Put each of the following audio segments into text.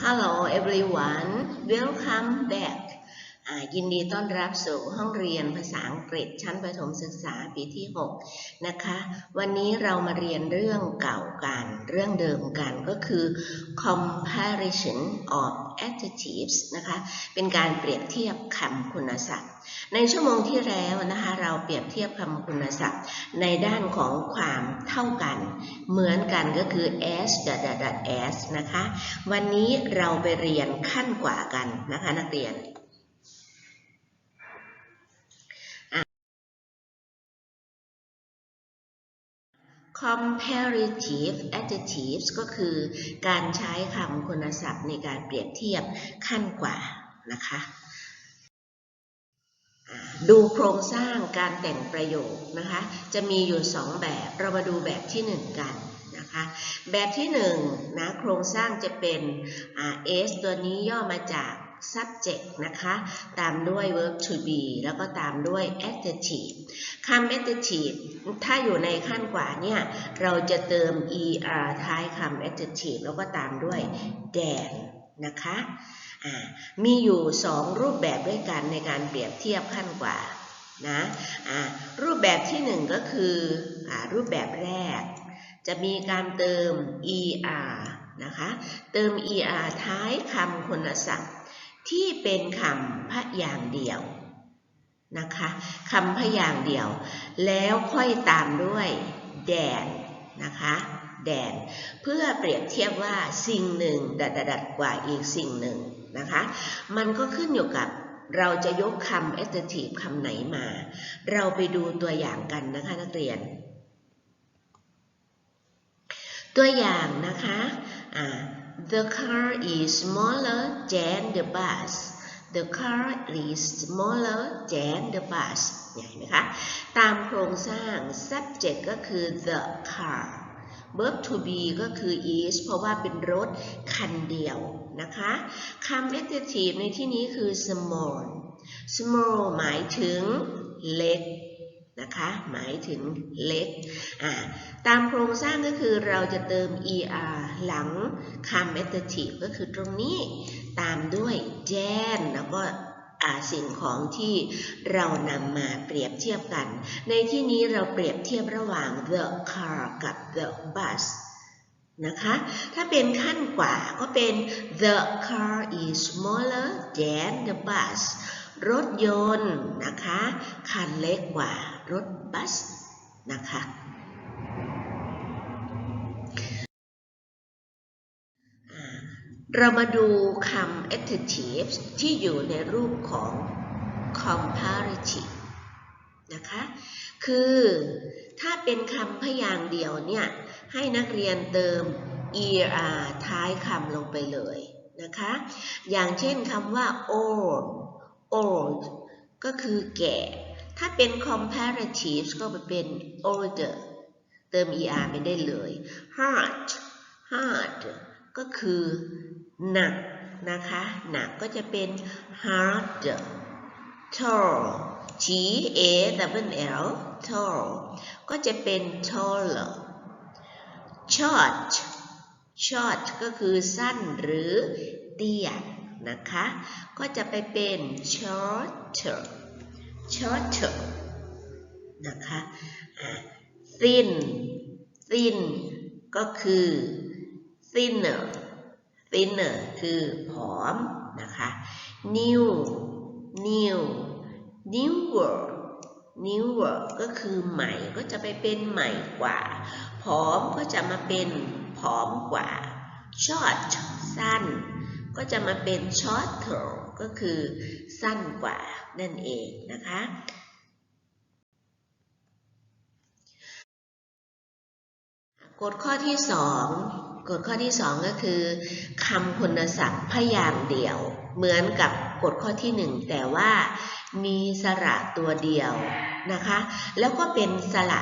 Hello everyone. Welcome back ยินดีต้อนรับสู่ห้องเรียนภาษาอังกฤษชั้นประถมศึกษาปีที่ 6 นะคะ วันนี้เรามาเรียนเรื่องเก่ากัน เรื่องเดิมกันก็คือ comparison of adjectives นะคะ เป็นการเปรียบเทียบคำคุณศัพท์ ในชั่วโมงที่แล้วนะคะ เราเปรียบเทียบคำคุณศัพท์ ในด้านของความเท่ากัน เหมือนกันก็คือ as t dot as นะคะ วันนี้เราไปเรียนขั้นกว่ากันนะคะนักเรียน comparative adjectives ก็คือการใช้คำคุณศัพท์ในการเปรียบเทียบขั้นกว่านะคะดูโครงสร้างการแต่งประโยคนะคะ จะมีอยู่ 2 แบบเรามาดูแบบที่ 1 กันนะคะ แบบที่1นะโครงสร้างจะเป็น s ตัวนี้ย่อมาจาก subject นะคะ ตามด้วย verb to be แล้วก็ตามด้วย adjective คำ adjective ถ้าอยู่ในขั้นกว่าเนี่ย เราจะเติม er ท้ายคำ adjective แล้วก็ตามด้วย than นะคะมีอยู่ 2 รูปแบบด้วยกันในการเปรียบเทียบขั้นกว่านะรูปแบบที่ 1 ก็คืออรูปแบบแรก จะมีการเติม er นะคะ เติม er ท้ายคำคุณศัพท์ ที่เป็นคำพยางเดียวนะคะคำพยางเดียว แล้วค่อยตามด้วยแดนนะคะแดน เพื่อเปรียบเทียบว่าสิ่งหนึ่งดัดดัดกว่าอีกสิ่งหนึ่งนะคะมันก็ขึ้นอยู่กับเราจะยกคำ adjective คำไหนมา เราไปดูตัวอย่างกันนะคะนักเรียน ตัวอย่างนะคะอ่า The car is smaller than the bus. The car is smaller than the bus เห็นไหมคะ ตามโครงสร้าง subject ก็คือ the car verb to be ก็คือ is เพราะว่าเป็นรถคันเดียวนะคะคำ adjective ในที่นี้คือ small small หมายถึงเล็ก นะคะ หมายถึงเล็กอ่าตามโครงสร้างก็คือเราจะเติม er หลังคำ adjective ก็คือตรงนี้ตามด้วย than แล้วก็สิ่งของที่เรานำมาเปรียบเทียบกัน ในที่นี้เราเปรียบเทียบระหว่าง the car กับ the bus นะคะ ถ้าเป็นขั้นกว่าก็เป็น the car is smaller than the bus รถยนต์นะคะ คันเล็กกว่า รถบัสนะคะ เรามาดูคำ adjectives ที่อยู่ในรูปของ comparative นะคะ คือถ้าเป็นคำพยางค์เดียวเนี่ย ให้นักเรียนเติม er ท้ายคำลงไปเลยนะคะ อย่างเช่นคำว่า old old ก็คือแก่ ถ้าเป็น comparatives ก็ไปเป็น older เติม er ไปได้เลย hard hard ก็คือหนักนะคะ หนักก็จะเป็น hard tall t a w l tall ก็จะเป็น taller short short ก็คือสั้นหรือเตี้ยนะคะ ก็จะไปเป็น shorter shorter นะคะอะ thin thin ก็คือ thinner thinner คือผอมนะคะ new new newer newer ก็คือใหม่ก็จะไปเป็นใหม่กว่า ผอมก็จะมาเป็นผอมกว่า short สั้น ก็จะมาเป็น shorter ก็คือสั้นกว่านั่นเองนะคะกฎข้อที่สองกฎข้อที่สองก็คือคำคุณศัพท์พยางเดียว เหมือนกับกฎข้อที่หนึ่งแต่ว่ามีสระตัวเดียวนะคะ แล้วก็เป็นสระ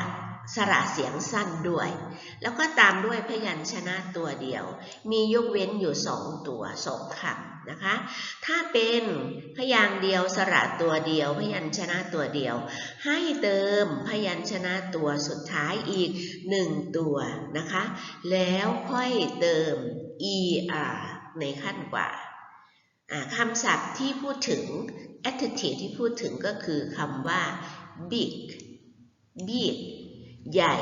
สระเสียงสั้นด้วย แล้วก็ตามด้วยพยัญชนะตัวเดียว มียกเว้นอยู่สองตัวสองคำนะคะ ถ้าเป็นพยางค์เดียวสระตัวเดียว พยัญชนะตัวเดียว ให้เติมพยัญชนะตัวสุดท้ายอีกหนึ่งตัวนะคะ แล้วค่อยเติม er ในขั้นกว่าคำศัพท์ที่พูดถึง adjective ที่พูดถึงก็คือคำว่า big big ใหญ่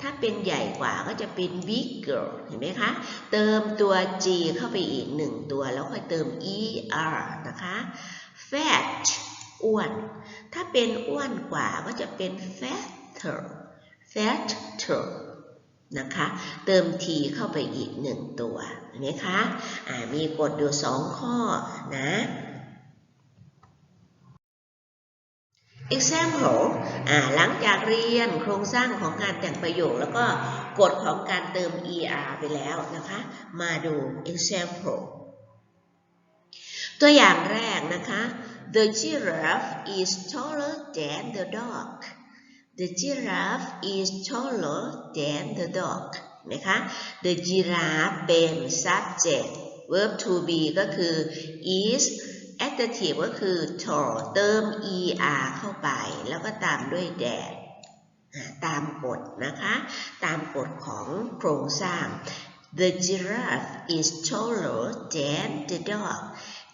ถ้าเป็นใหญ่กว่าก็จะเป็น bigger เห็นไหมคะ เติมตัว g เข้าไปอีกหนึ่งตัว แล้วค่อยเติม er นะคะ fat อ้วน ถ้าเป็นอ้วนกว่าก็จะเป็น fatter fatter นะคะ เติม t เข้าไปอีกหนึ่งตัว เห็นไหมคะ มีกฎอยู่สองข้อนะ example อ่าหลังจากเรียนโครงสร้างของการแต่งประโยค แล้วก็กฎของการเติม er ไปแล้วนะคะ มาดู example ตัวอย่างแรกนะคะ the giraffe is taller than the dog the giraffe is taller than the dog นะคะ the giraffe เป็น subject verb to be ก็คือ is adjective ก็คือ tall เติม er เข้าไป แล้วก็ตามด้วย that ตามกฎนะคะ ตามกฎของโครงสร้าง the giraffe is taller than the dog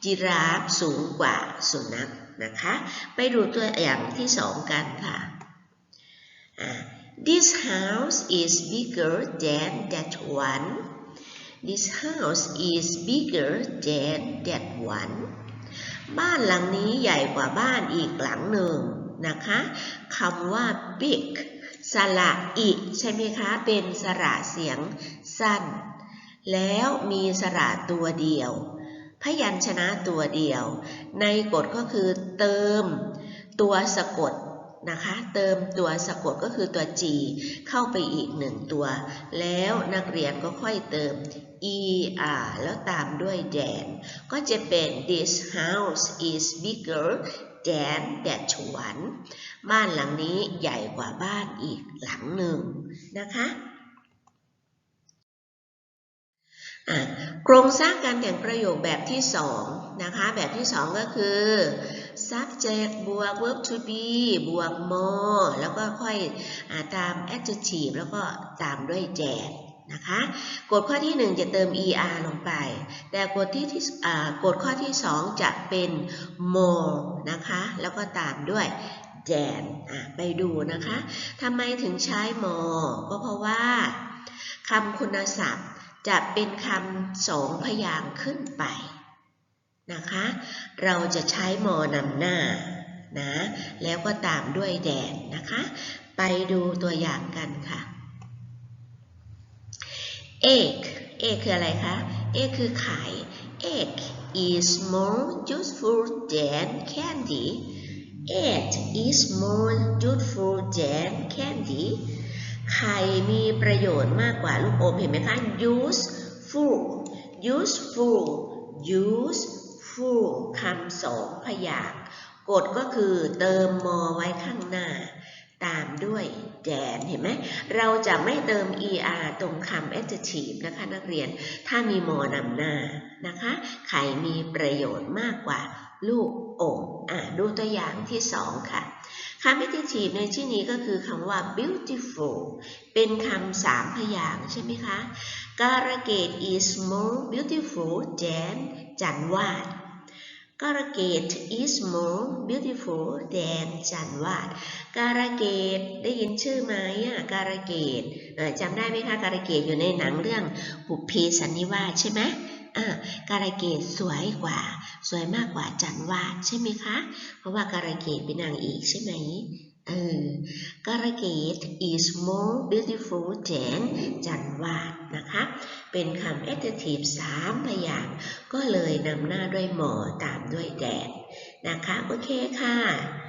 จิราฟสูงกว่าสุนัขนะคะ ไปดูตัวอย่างที่สองกันค่ะอ่า This house is bigger than that one This house is bigger than that one บ้านหลังนี้ใหญ่กว่าบ้านอีกหลังหนึ่งนะคะคำว่า big สระอิใช่ไหมคะ เป็นสระเสียงสั้น แล้วมีสระตัวเดียว พยัญชนะตัวเดียว ในกฎก็คือเติม ตัวสะกด นะคะ เติมตัวสะกดก็คือตัว G เข้าไปอีกหนึ่งตัว แล้วนักเรียนก็ค่อยเติม er แล้วตามด้วย than ก็จะเป็น this house is bigger than that one บ้านหลังนี้ใหญ่กว่าบ้านอีกหลังหนึ่งนะคะอะโครงสร้างการแต่งประโยคแบบที่สองนะคะ แบบที่สองก็คือ subject บวก verb to be บวก more แล้วก็ค่อยอตาม adjective แล้วก็ตามด้วย that นะคะกฎข้อที่ 1 จะเติม er ลงไป แต่กฎที่กฎข้อที่ 2 จะเป็น more นะคะ แล้วก็ตามด้วย than อะไปดูนะคะทำไมถึงใช้ more ก็เพราะว่าคำคุณศัพท์จะเป็นคำสองพยางค์ขึ้นไป นะคะ เราจะใช้มอนำหน้านะแล้วก็ตามด้วยแดนนะคะ ไปดูตัวอย่างกันค่ะ egg egg คืออะไรคะ egg คือไข่ egg is more useful than candy egg is more useful than candy ไข่มีประโยชน์มากกว่าลูกอมเห็นไหมคะ useful useful useful คำสองพยางค์กฎก็คือเติมมอไว้ข้างหน้า ตามด้วยแดนเห็นไหมเราจะไม่เติม er ตรงคำ adjective นะคะนักเรียนถ้ามีมอนำหน้านะคะไข่มีประโยชน์มากกว่าลูกอมอะดูตัวอย่างที่สองค่ะคำ adjective ในที่นี้ก็คือคำว่า beautiful เป็นคำสามพยางค์ใช่ไหมคะการะเกด is more beautiful than จันวาด การะเกด is more beautiful than จันวาดการะเกดได้ยินชื่อไหมอะการาเกตเอ่อจำได้ไหมคะการาเกตอยู่ในหนังเรื่องบุพเพสันนิวาสใช่ไหมอ่าการาเกตสวยกว่า สวยมากกว่าจันวาดใช่ไหมคะ เพราะว่าการาเกตเป็นนางเอกใช่ไหม เออการะเกด is more beautiful than จันวาดนะคะ เป็นคำ adjective สามพยางค์ก็เลยนำหน้าด้วยหมอตามด้วยแดดนะคะ โอเคค่ะ